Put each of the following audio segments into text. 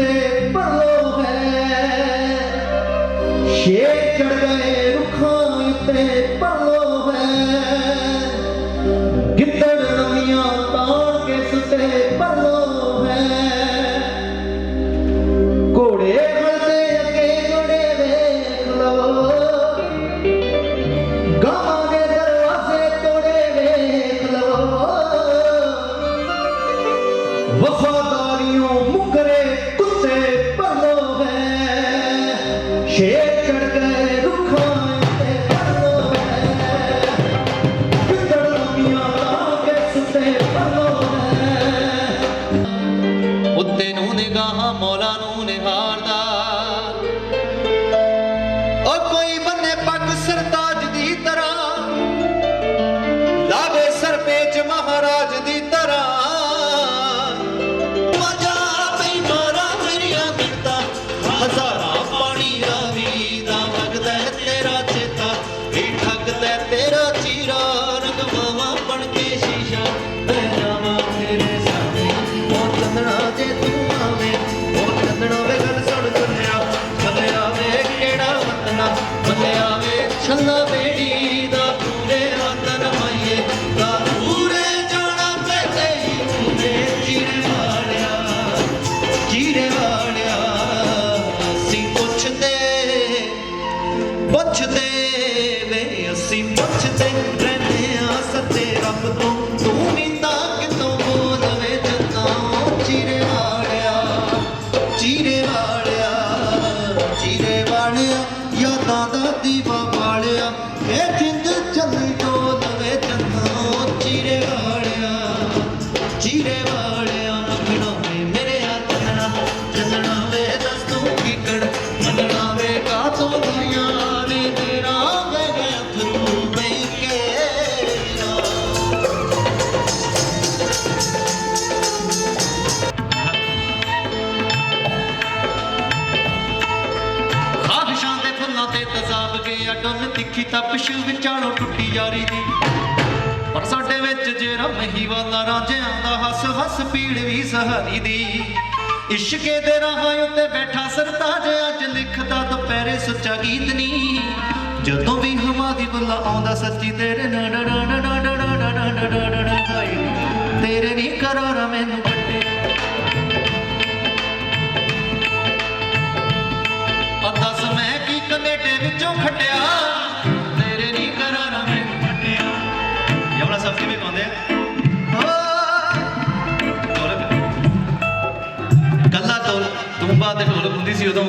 ਤੇ ਪਰਲੋ ਹੈ। ਸ਼ੇਰ ਚੜ ਗਏ ਰੁੱਖਾਂ ਉੱਤੇ ਪਰਲੋ ਹੈ। ਪਿਛ ਵਿਚਾਲੋਂ ਟੁੱਟੀ ਯਾਰੀ ਦੀ ਪਰ ਸਾਡੇ ਵਿੱਚ ਜੇ ਰਮ ਹੀ ਵਾਲਾ ਰਾਂਝਿਆਂ ਦਾ ਹੱਸ ਹੱਸ ਪੀੜ ਵੀ ਸਹਾਰੀ ਦੀ ਇਸ਼ਕੇ ਦੇ ਰਾਹਾਂ ਉੱਤੇ ਬੈਠਾ ਸਰਤਾਜ ਅੱਜ ਲਿਖਦਾ ਦੁਪਹਿਰੇ ਸੁੱਚਾ ਗੀਤ ਨੀ ਜਦੋਂ ਵੀ ਹਵਾ ਦੀ ਬੁੱਲਾ ਆਉਂਦਾ ਸੱਚੀ ਤੇਰੇ ਨਾ ਨਾ ਨਾ ਨਾ ਨਾ ਨਾ ਨਾ ਨਾ ਨਾ ਨਾ ਤੇਰੇ ਨੀ ਕਰਾਰ ਮੈਨੂੰ ਤੇ ਭਗਤ ਹੁੰਦੀ ਸੀ ਉਦੋਂ।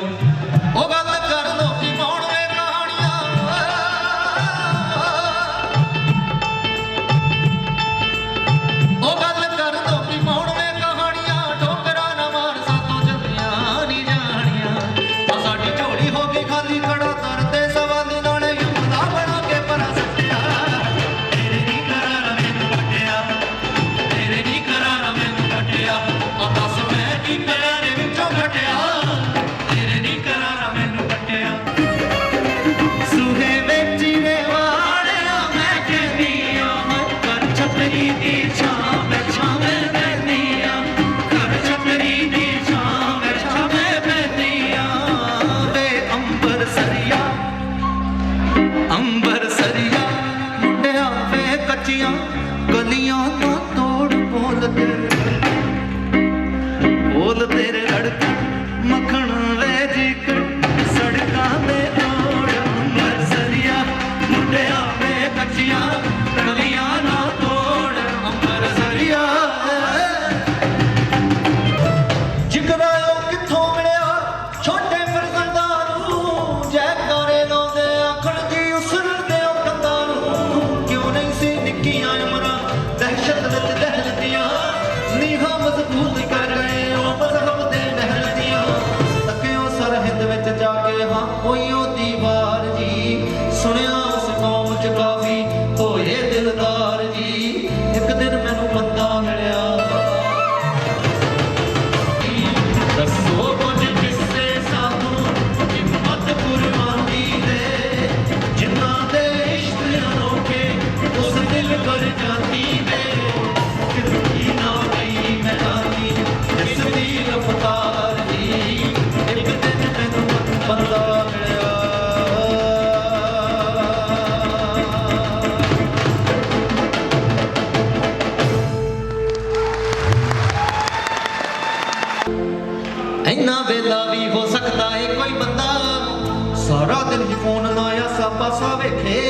ਸਾਰਾ ਦਿਨ ਹੀ ਫੋਨ ਲਾਇਆ ਸਾਪਾ ਸਾ ਵੇਖੇ।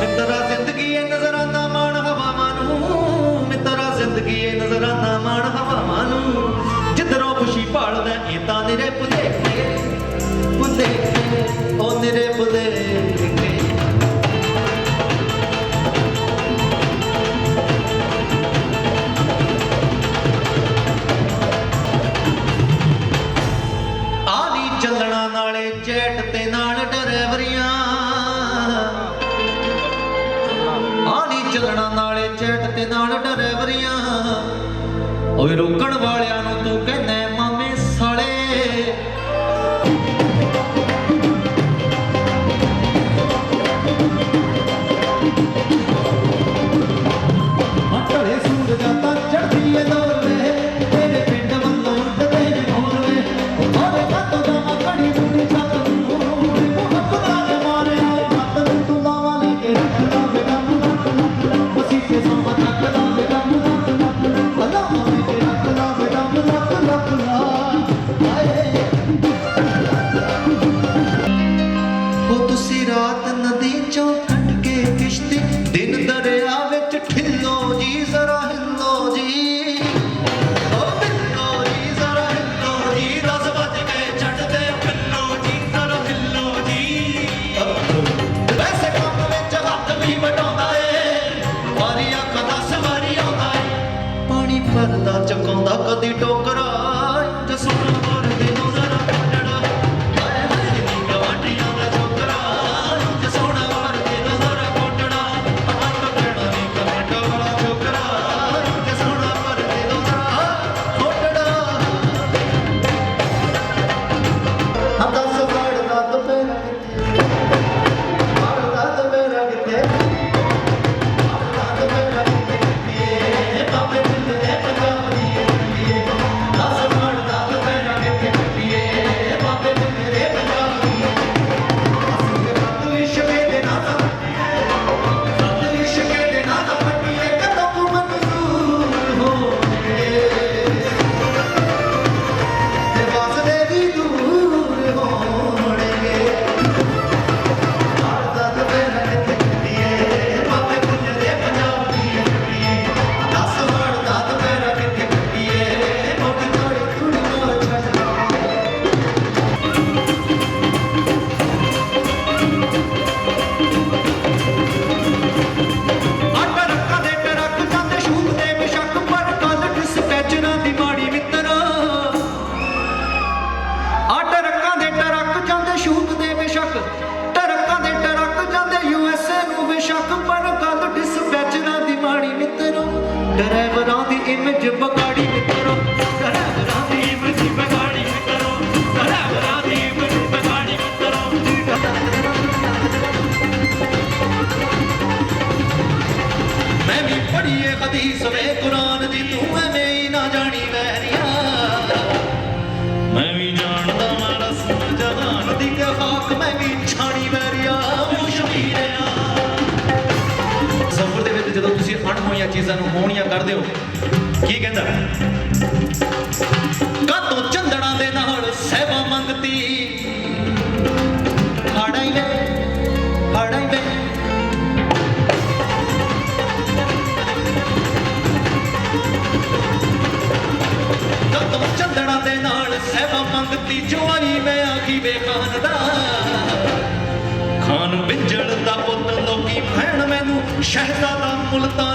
ਮਿੱਤਰਾ ਜ਼ਿੰਦਗੀ ਏ ਨਜ਼ਰਾਨਾ ਮਾਣ ਹਵਾਵਾਂ ਨੂੰ। ਮਿੱਤਰਾ ਜ਼ਿੰਦਗੀ ਏ ਨਜ਼ਰਾਨਾ ਮਾਣ ਹਵਾਵਾਂ ਨੂੰ। ਜਿੱਧਰੋਂ ਖੁਸ਼ੀ ਭਾਲਦਾ ਏ ਤਾਂ ਨਿਰੇ ਭੁਲੇਖੇ। ਭੁਲੇਖੇ, ਉਹ ਨਿਰੇ ਭੁਲੇਖੇ। ਓਏ ਰੋਕਣ ਵਾਲਿਆਂ ਨੂੰ ਤੂੰ ਕਹਿ ਰਾਤ ਨਦੀ ਚੋਂ ਕੱਟ ਕੇ ਕਿਸ਼ਤੀ ਦਿਨ ਦਰਿਆ ਦੀਆਂ ਚੀਜ਼ਾਂ ਨੂੰ ਹੋਣੀਆਂ ਕਰ ਦਿਓ। ਕੀ ਕਹਿੰਦਾ? ਕਾਤੋਂ ਚੰਦਣਾ ਦੇ ਨਾਲ ਸਹਿਬਾ ਮੰਗਤੀ? ਹੜਾਈ ਵੇ ਦੇ ਨਾਲ ਸਹਿਬਾ ਮੰਗਤੀ? ਜਵਾਨੀ ਮੈਂ ਆਖੀ ਵੇ ਦਾ। ਖਾਨ ਬਿੰਜਲ ਦਾ ਪੁੱਤ, ਲੋਕੀ ਭੈਣ ਮੈਨੂੰ ਸ਼ਹਿਜ਼ਾਦਾ ਮੁਲਤਾਨ